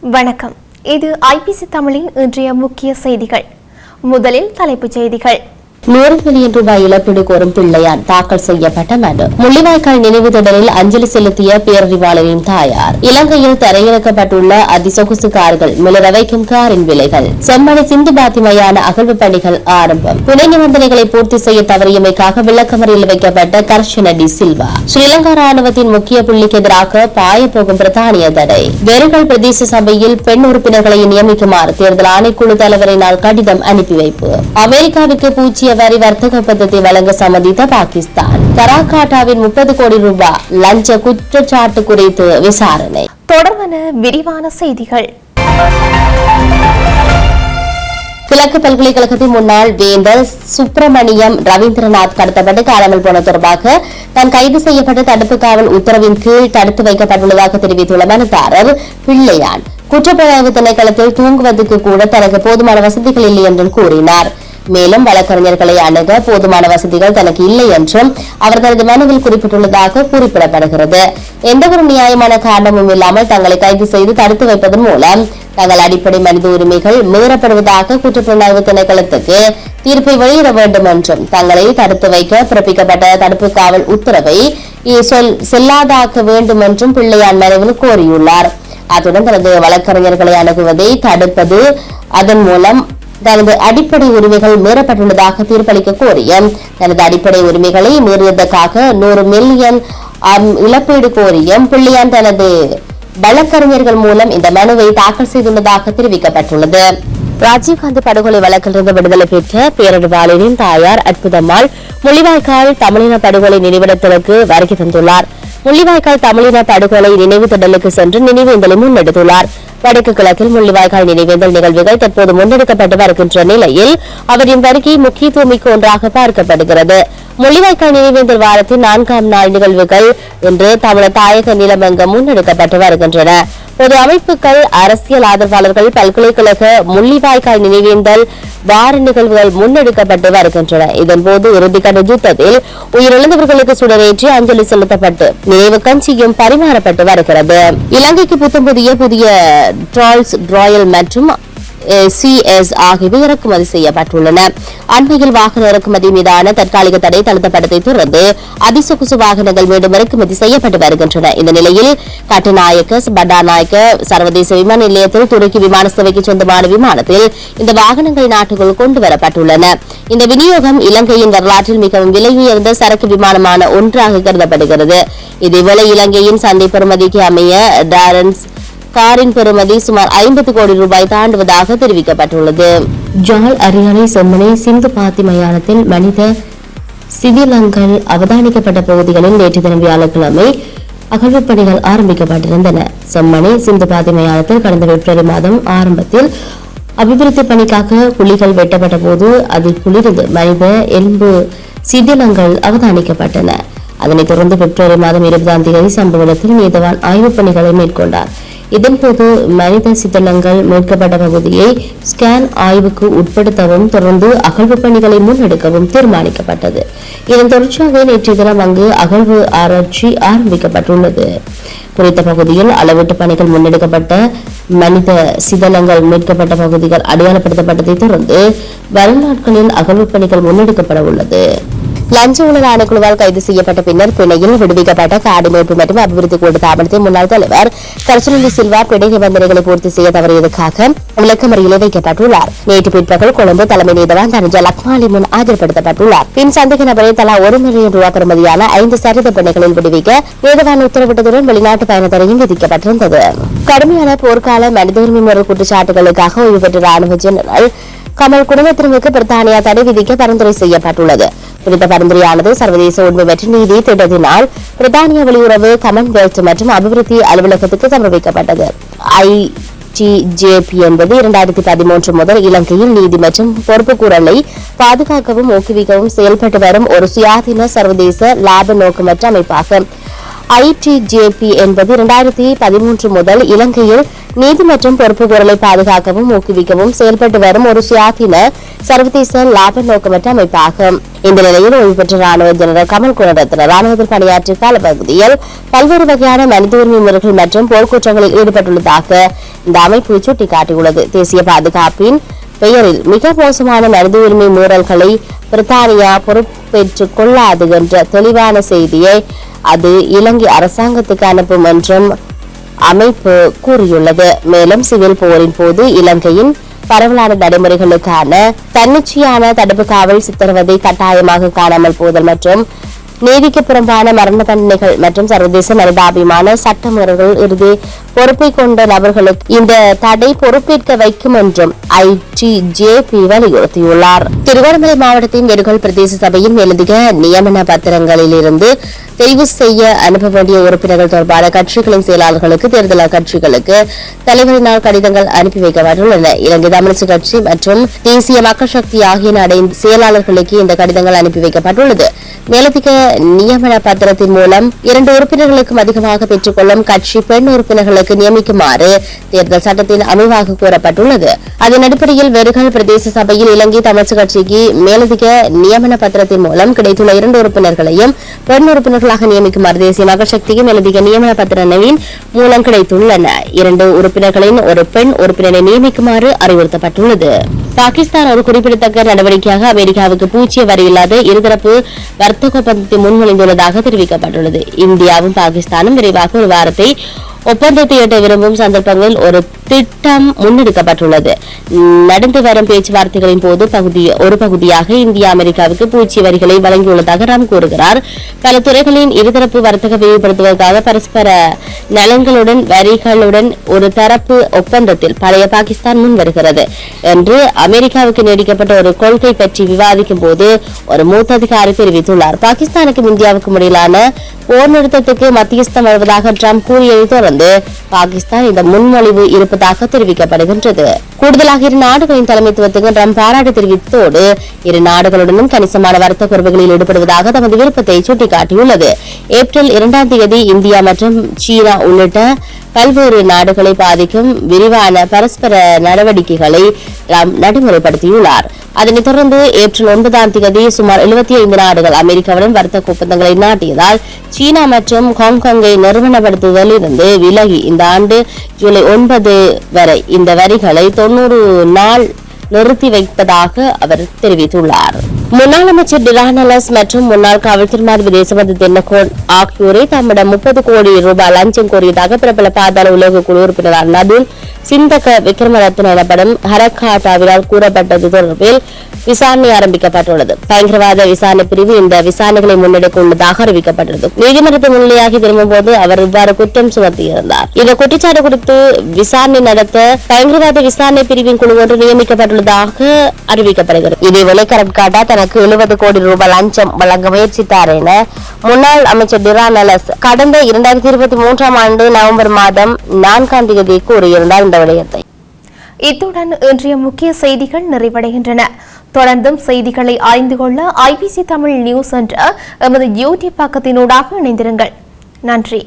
வணக்கம். இது ஐபிசி தமிழின் இன்றைய முக்கிய செய்திகள். முதலில் தலைப்புச் செய்திகள். நூறு மில்லியன் ரூபாய் இழப்பீடு கோரும் பிள்ளையார் தாக்கல் செய்யப்பட்ட மனு முள்ளிவாய்க்கால் நினைவு திடலில் அஞ்சலி செலுத்திய பேரறிவாளரின் தாயார் இலங்கையில் தரையிறக்கப்பட்டுள்ள அதிசொகுசு கார்கள் மிளற வைக்கும் காரின் விலைகள் செம்மணி சிந்து பாத்திமையான அகழ்வு பணிகள் ஆரம்பம் துணை நிபந்தனைகளை பூர்த்தி செய்ய தவறியமைக்காக விளக்கமறையில் வைக்கப்பட்ட கர்ஷன டி சில்வா ஸ்ரீலங்கா ராணுவத்தின் முக்கிய புள்ளிக்கு எதிராக பாயப்போகும் பிரித்தானிய தடை வெறுகள் பிரதேச சபையில் பெண் உறுப்பினர்களை நியமிக்குமாறு தேர்தல் ஆணைக்குழு தலைவரினால் கடிதம் அனுப்பி வைப்பு அமெரிக்காவுக்கு பூச்சிய வரி வர்த்தக பദ്ധதி வழங்க சம்மதித்த பாகிஸ்தான். கராகாட்டாவின் முப்பது கோடி ரூபாய் லஞ்ச குற்றச்சாட்டு குறித்து விசாரணை. தொடர்பான விரிவான செய்திகள். கிழக்கு பல்கலைக்கழகத்தின் முன்னாள் வேந்தர் சுப்பிரமணியம் ரவீந்திரநாத் கடத்தப்பட்டு காணாமல் போன தொடர்பாக தான் கைது செய்யப்பட்ட தடுப்பு காவல் உத்தரவின் கீழ் தடுத்து வைக்கப்பட்டுள்ளதாக தெரிவித்துள்ள மனுதாரர் பிள்ளையான். குற்றப்புலனாய்வு திணைக்களத்தில் தூங்குவதற்கு கூட தனக்கு போதுமான வசதிகள் இல்லை என்றும் கூறினார். மேலும் வழக்கறிஞர்களை அணுக போதுமான வசதிகள் தனக்கு இல்லை என்றும் அவர் தனது மனுவில் குறிப்பிட்டுள்ளதாக குறிப்பிடப்படுகிறது. எந்தவொரு நியாயமான காரணமும் இல்லாமல் தங்களை கைது செய்து தடுத்து வைப்பதன் மூலம் தங்கள் அடிப்படை மனித உரிமைகள் மீறப்படுவதாக குற்றப்புலனாய்வு திணைக்களத்துக்கு தீர்ப்பை வெளியிட வேண்டும் என்றும் தங்களை தடுத்து வைக்க பிறப்பிக்கப்பட்ட தடுப்பு காவல் உத்தரவை சொல் செல்லாதாக்க வேண்டும் என்றும் பிள்ளையான் மறைவில் கோரியுள்ளார். அத்துடன் தனது வழக்கறிஞர்களை அணுகுவதை தடுப்பது அதன் மூலம் தனது அடிப்படை உரிமைகள் மீறப்பட்டுள்ளதாக தீர்ப்பளிக்க கோரிய. தனது அடிப்படை உரிமைகளை மீறியதற்காக நூறு மில்லியன் இழப்பீடு கோரியும் பிள்ளையான் தனது வழக்கறிஞர்கள் மூலம் இந்த மனுவை தாக்கல் செய்துள்ளதாக தெரிவிக்கப்பட்டுள்ளது. ராஜீவ்காந்தி படுகொலை வழக்கிலிருந்து விடுதலை பெற்ற பேரறிவாளரின் தாயார் அற்புதம்மாள் முள்ளிவாய்க்கால் தமிழின படுகொலை நினைவிடத்திற்கு வருகை தந்துள்ளார். முள்ளிவாய்க்கால் தமிழின படுகொலை நினைவு திடலுக்கு சென்று நினைவேந்தலை முன்னெடுத்துள்ளார். வடக்கு கிழக்கில் முள்ளிவாய்க்கால் நினைவேந்தல் நிகழ்வுகள் தற்போது முன்னெடுக்கப்பட்டு வருகின்ற நிலையில் அவரின் வருகை முக்கியத்துவமிக்க ஒன்றாக பார்க்கப்படுகிறது. முள்ளிவாய்க்கால் நினைவேந்தல் வாரத்தின் நான்காம் நாள் நிகழ்வுகள் இன்று தமிழர் தாயக நிலமெங்கும் முன்னெடுக்கப்பட்டு வருகின்றன. பொது அமைப்புகள் அரசியல் ஆதரவாளர்கள் பல்கலைக்கழக முள்ளிவாய்க்கால் நினைவேந்தல் வார நிகழ்வுகள் முன்னெடுக்கப்பட்டு வருகின்றன. இதன்போது இறுதிக்கட்ட யுத்தத்தில் உயிரிழந்தவர்களுக்கு சுடரேற்றி அஞ்சலி செலுத்தப்பட்டு நினைவு கஞ்சியும் பரிமாறப்பட்டு வருகிறது. இலங்கைக்கு புத்தம் புதிய புதிய ட்ரால்ஸ் ராயல் மற்றும் சிஎஸ் ஆகியவை இறக்குமதி செய்யப்பட்டுள்ளன. அண்மையில் வாகன இறக்குமதி மீதான தற்காலிக தடை தளர்த்தப்பட்டதை தொடர்ந்து அதிசொகுசு வாகனங்கள் மீண்டும் இறக்குமதி செய்யப்பட்டு வருகின்றன. இந்த நிலையில் கட்டுநாயக்க பண்டாநாயக்க சர்வதேச விமான நிலையத்தில் துருக்கி விமான சேவைக்கு சொந்தமான விமானத்தில் இந்த வாகனங்கள் நாட்டுக்குள் கொண்டு வரப்பட்டுள்ளன. இந்த விநியோகம் இலங்கையின் வரலாற்றில் மிகவும் விலையுயர்ந்த சரக்கு விமானமான ஒன்றாக கருதப்படுகிறது. இதேவேளை இலங்கையின் சந்தை பெறுமதிக்கு அமைய டாரன்ஸ் காரின் பெறுமதி சுமார் ஐம்பது கோடி ரூபாய் தாண்டுவதாக தெரிவிக்கப்பட்டுள்ளது. ஜால் அரியானை செம்மனை சிந்து பாத்தி மயானத்தில் மனித சிதிலங்கள் அவதானிக்கப்பட்ட பகுதிகளில் நேற்று தினம் வியாழக்கிழமை அகழ்வுப்பணிகள் ஆரம்பிக்கப்பட்டிருந்தன. சொம்மனை சிந்து பாத்தி மயானத்தில் கடந்த பிப்ரவரி மாதம் ஆரம்பத்தில் அபிவிருத்தி பணிக்காக குழிகள் வெட்டப்பட்ட போது அதில் குளிர்ந்து மனித எலும்பு சிதிலங்கள் அவதானிக்கப்பட்டன. அதனைத் தொடர்ந்து பிப்ரவரி மாதம் இருபதாம் தேதி சம்பவ இடத்தில் நீதவான் ஆய்வுப் பணிகளை மேற்கொண்டார். இதன்போது மனித சித்தலங்கள் மீட்கப்பட்ட பகுதியை ஸ்கேன் ஆய்வுக்கு உட்படுத்தவும் தொடர்ந்து அகழ்வு பணிகளை முன்னெடுக்கவும் தீர்மானிக்கப்பட்டது. இதன் தொடர்ச்சியாக நேற்றைய தினம் அங்கு அகழ்வு ஆராய்ச்சி ஆரம்பிக்கப்பட்டுள்ளது. குறித்த பகுதியில் அளவீட்டு பணிகள் முன்னெடுக்கப்பட்ட மனித சிதலங்கள் மீட்கப்பட்ட பகுதிகள் அடையாளப்படுத்தப்பட்டதை தொடர்ந்து வரும் நாட்களில் அகழ்வு பணிகள் முன்னெடுக்கப்பட உள்ளது லஞ்ச ஊழல் ஆணைக்குழுவால் கைது செய்யப்பட்ட பின்னர் பிணையில் விடுவிக்கப்பட்ட காடு மீட்பு மற்றும் அபிவிருத்தி கூட்டு தாபனத்தின் முன்னாள் தலைவர் கர்ச்சனந்தி சில்வா பிணை நிபந்தனைகளை பூர்த்தி செய்ய தவறியதற்காக விளக்கமறியில் வைக்கப்பட்டுள்ளார். நேற்று பிற்பகல் கொழும்பு தலைமை நீதவான் தனஜ லக்மாலி முன் ஆஜர்படுத்தப்பட்டுள்ளார். பின் சந்தேக நபரை தலா ஒரு மில்லியன் ரூபாய் பெறுமதியான ஐந்து சரித பிணைகளில் விடுவிக்க நீதவான் உத்தரவிட்டதுடன் வெளிநாட்டு பயண தடையும் விதிக்கப்பட்டிருந்தது. கடுமையான போர்க்கால மனித உரிமை முறை குற்றச்சாட்டுகளுக்காக ஓய்வு பெற்ற ராணுவ ஜெனரல் கமல் குடும்பத்தினருக்கு பிரித்தானியா தடை விதிக்க பரிந்துரை செய்யப்பட்டுள்ளது. குறித்த பரிந்துரையானது சர்வதேச உண்மை மற்றும் நீதி திட்டத்தினால் பிரித்தானிய வெளியுறவு கமன்வெல்த் மற்றும் அபிவிருத்தி அலுவலகத்துக்கு சமர்ப்பிக்கப்பட்டது. ஐ ஜேபி என்பது இரண்டாயிரத்தி பதிமூன்று முதல் இலங்கையில் நீதி மற்றும் பொறுப்புக்கூறலை பாதுகாக்கவும் ஊக்குவிக்கவும் செயல்பட்டு வரும் ஒரு சுயாதீன சர்வதேச லாப நோக்கமற்ற அமைப்பாகும். ஐடிஜேபி என்பது இரண்டாயிரத்தி பதிமூன்று முதல் இலங்கையில் நீதி மற்றும் பொறுப்புக்கூறலை பாதுகாக்கவும் ஊக்குவிக்கவும் செயல்பட்டு வரும் ஒரு சுயாதீன சர்வதேச லாப நோக்கமற்ற அமைப்பாகும் இந்த நிலையில் ஓய்வு பெற்ற ராணுவ ஜெனரல் கமல் குணரத்ன ராணுவத்தில் பணியாற்றிய கால பகுதியில் பல்வேறு வகையான மனித உரிமை முறைகள் மற்றும் போர்க்குற்றங்களில் ஈடுபட்டுள்ளதாக இந்த அமைப்பு சுட்டிக்காட்டியுள்ளது. தேசிய பாதுகாப்பின் பெயரில் மிக மோசமான மனித உரிமை மீறல்களை பிரித்தானியா பொறுப்பேற்றுக் கொள்ளாது என்ற தெளிவான செய்தியை அது இலங்கை அரசாங்கத்துக்கு அனுப்பும் என்றும் அமைப்பு கூறியுள்ளது. மேலும் சிவில் போரின் போது இலங்கையின் பரவலான நடைமுறைகளுக்கான தன்னிச்சையான தடுப்பு காவல் சித்திரவதை கட்டாயமாக காணாமல் போதல் மற்றும் நீதிக்கு புறம்பான மரண தண்டனைகள் மற்றும் சர்வதேச மனிதாபிமான சட்டமுறைகள் இறுதி பொறுப்பை கொண்ட நபர்களுக்கு இந்த தடை பொறுப்பேற்க வைக்கும் என்றும் ஐ டி ஜே பி வலியுறுத்தியுள்ளார். திருவண்ணாமலை மாவட்டத்தின் எருகல் பிரதேச சபையின் எழுதிய நியமன பத்திரங்களிலிருந்து தெரிவு செய்ய அனுப்ப வேண்டிய உறுப்பினர்கள் தொடர்பான கட்சிகளின் செயலாளர்களுக்கு தேர்தல் கட்சிகளுக்கு தலைவரினால் கடிதங்கள் அனுப்பி வைக்கப்பட்டுள்ளன. இலங்கை தமிழரசு கட்சி மற்றும் தேசிய மக்கள் சக்தி ஆகிய நாடின் செயலாளர்களுக்கு இந்த கடிதங்கள் அனுப்பி வைக்கப்பட்டுள்ளது. மேலதிக நியமன பத்திரத்தின் மூலம் இரண்டு உறுப்பினர்களுக்கும் அதிகமாக பெற்றுக்கொள்ளும் கட்சி பெண் உறுப்பினர்களுக்கு நியமிக்குமாறு தேர்தல் சட்டத்தின் அமைவாக கூறப்பட்டுள்ளது. அதன் அடிப்படையில் முன்னாள் வெறுகல் பிரதேச சபையில் இலங்கை தமிழ்ச்சி கட்சிக்கு மேலதிக நியமன பத்திரத்தின் மூலம் கிடைத்துள்ள இரண்டு உறுப்பினர்களையும் பெண் உறுப்பினர்களாக நியமிக்குமாறு தேசிய மகள் சக்திக்கு மேலதிக நியமன பத்திரங்களின் மூலம் கிடைத்துள்ளன. இரண்டு உறுப்பினர்களின் ஒரு பெண் உறுப்பினரை நியமிக்குமாறு அறிவுறுத்தப்பட்டுள்ளது. பாகிஸ்தான் ஒரு குறிப்பிடத்தக்க நடவடிக்கையாக அமெரிக்காவுக்கு பூச்சிய வரையில்லாத இருதரப்பு வர்த்தக ஒப்பந்தத்தை முன்மொழிந்துள்ளதாக தெரிவிக்கப்பட்டுள்ளது. இந்தியாவும் பாகிஸ்தானும் விரைவாக ஒரு வாரத்தை ஒப்பந்தத்தை எட்ட விரும்பும் சந்தர்ப்பங்களில் ஒரு திட்டம் முன்னெடுக்கப்பட்டுள்ளது. நடந்து வரும் பேச்சுவார்த்தைகளின் போது பகுதி ஒரு பகுதியாக இந்தியா அமெரிக்காவுக்கு பூச்சி வரிகளை வழங்கியுள்ளதாக ராம் கூறுகிறார். பல துறைகளின் இருதரப்பு வர்த்தக விரிவுபடுத்துவதற்காக பரஸ்பர நலன்களுடன் வரிகளுடன் ஒரு தரப்பு ஒப்பந்தத்தில் பழைய பாகிஸ்தான் முன் வருகிறது என்று அமெரிக்காவுக்கு நீடிக்கப்பட்ட ஒரு கொள்கை பற்றி விவாதிக்கும் போது ஒரு மூத்த அதிகாரி தெரிவித்துள்ளார். பாகிஸ்தானுக்கும் இந்தியாவுக்கும் இடையிலான போர் நிறுத்தத்துக்கு மத்தியஸ்தம் வருவதாக ட்ரம்ப் கூறியதை தொடர்ந்து பாகிஸ்தான் இந்த முன்மொழிவு இருப்பது இருப்பதாக தெரிவிக்கப்படுகின்றது. கூடுதலாக இரு நாடுகளின் தலைமைத்துவத்துக்கு ட்ரம்ப் பாராட்டு தெரிவித்ததோடு இரு நாடுகளுடனும் கணிசமான வர்த்தக உறவுகளில் ஈடுபடுவதாக தமது விருப்பத்தை சுட்டிக்காட்டியுள்ளது. ஏப்ரல் இரண்டாம் தேதி இந்தியா மற்றும் சீனா உள்ளிட்ட பல்வேறு நாடுகளை பாதிக்கும் விரிவான பரஸ்பர நடவடிக்கைகளை ட்ரம்ப் நடைமுறைப்படுத்தியுள்ளார். அதனைத் தொடர்ந்து ஏப்ரல் ஒன்பதாம் தேதி சுமார் 75 ஐந்து நாடுகள் அமெரிக்காவுடன் வர்த்தக ஒப்பந்தங்களை நாட்டியதால் சீனா மற்றும் ஹாங்காங்கை நிறுவனப்படுத்துவதில் இருந்து விலகி இந்த ஆண்டு ஜூலை ஒன்பது வரை இந்த வரிகளை தொன்னூறு நாள் நிறுத்தி வைப்பதாக அவர் தெரிவித்துள்ளார். முன்னாள் அமைச்சர் டிரானலஸ் மற்றும் முன்னாள் காவல்துறை மாதிரி தேசபந்து தென்னகோன் ஆகியோரை தம்மிடம் முப்பது கோடி ரூபாய் லஞ்சம் கோரியதாக பிரபல பாதாள உலக குழு உறுப்பினர் நடுல் சிந்தக விக்ரமரத்ன எனப்படும் ஹரக்காட்டாவினால் கூறப்பட்டது தொடர்பில் விசாரணை ஆரம்பிக்கப்பட்டுள்ளது. பயங்கரவாத விசாரணை பிரிவு இந்த விசாரணைகளை முன்னெடுக்க உள்ளதாக அறிவிக்கப்பட்டது நீதிமன்றத்தின் முன்னிலையாகி திரும்பும்போது அவர் இவ்வாறு குற்றம் சுமத்தியிருந்தார். இந்த குற்றச்சாட்டு குறித்து விசாரணை நடத்த பயங்கரவாத விசாரணை பிரிவின் குழு ஒன்று நியமிக்கப்பட்டுள்ளதாக அறிவிக்கப்படுகிறது. இதேவேளை கரட்காட்டா தனக்கு எழுபது கோடி ரூபாய் லஞ்சம் வழங்க முயற்சித்தார் என முன்னாள் அமைச்சர் டிரானலஸ் கடந்த இரண்டாயிரத்தி இருபத்தி மூன்றாம் ஆண்டு நவம்பர் மாதம் நான்காம் தேதி கூறியிருந்தார் இந்த விடயத்தை. இத்துடன் இன்றைய முக்கிய செய்திகள் நிறைவடைகின்றன. தொடர்ந்தும் செய்திகளை அறிந்து கொள்ள ஐபிசி தமிழ் நியூஸ் என்ற எமது யூடியூப் பக்கத்தினூடாக இணைந்திருங்கள். நன்றி.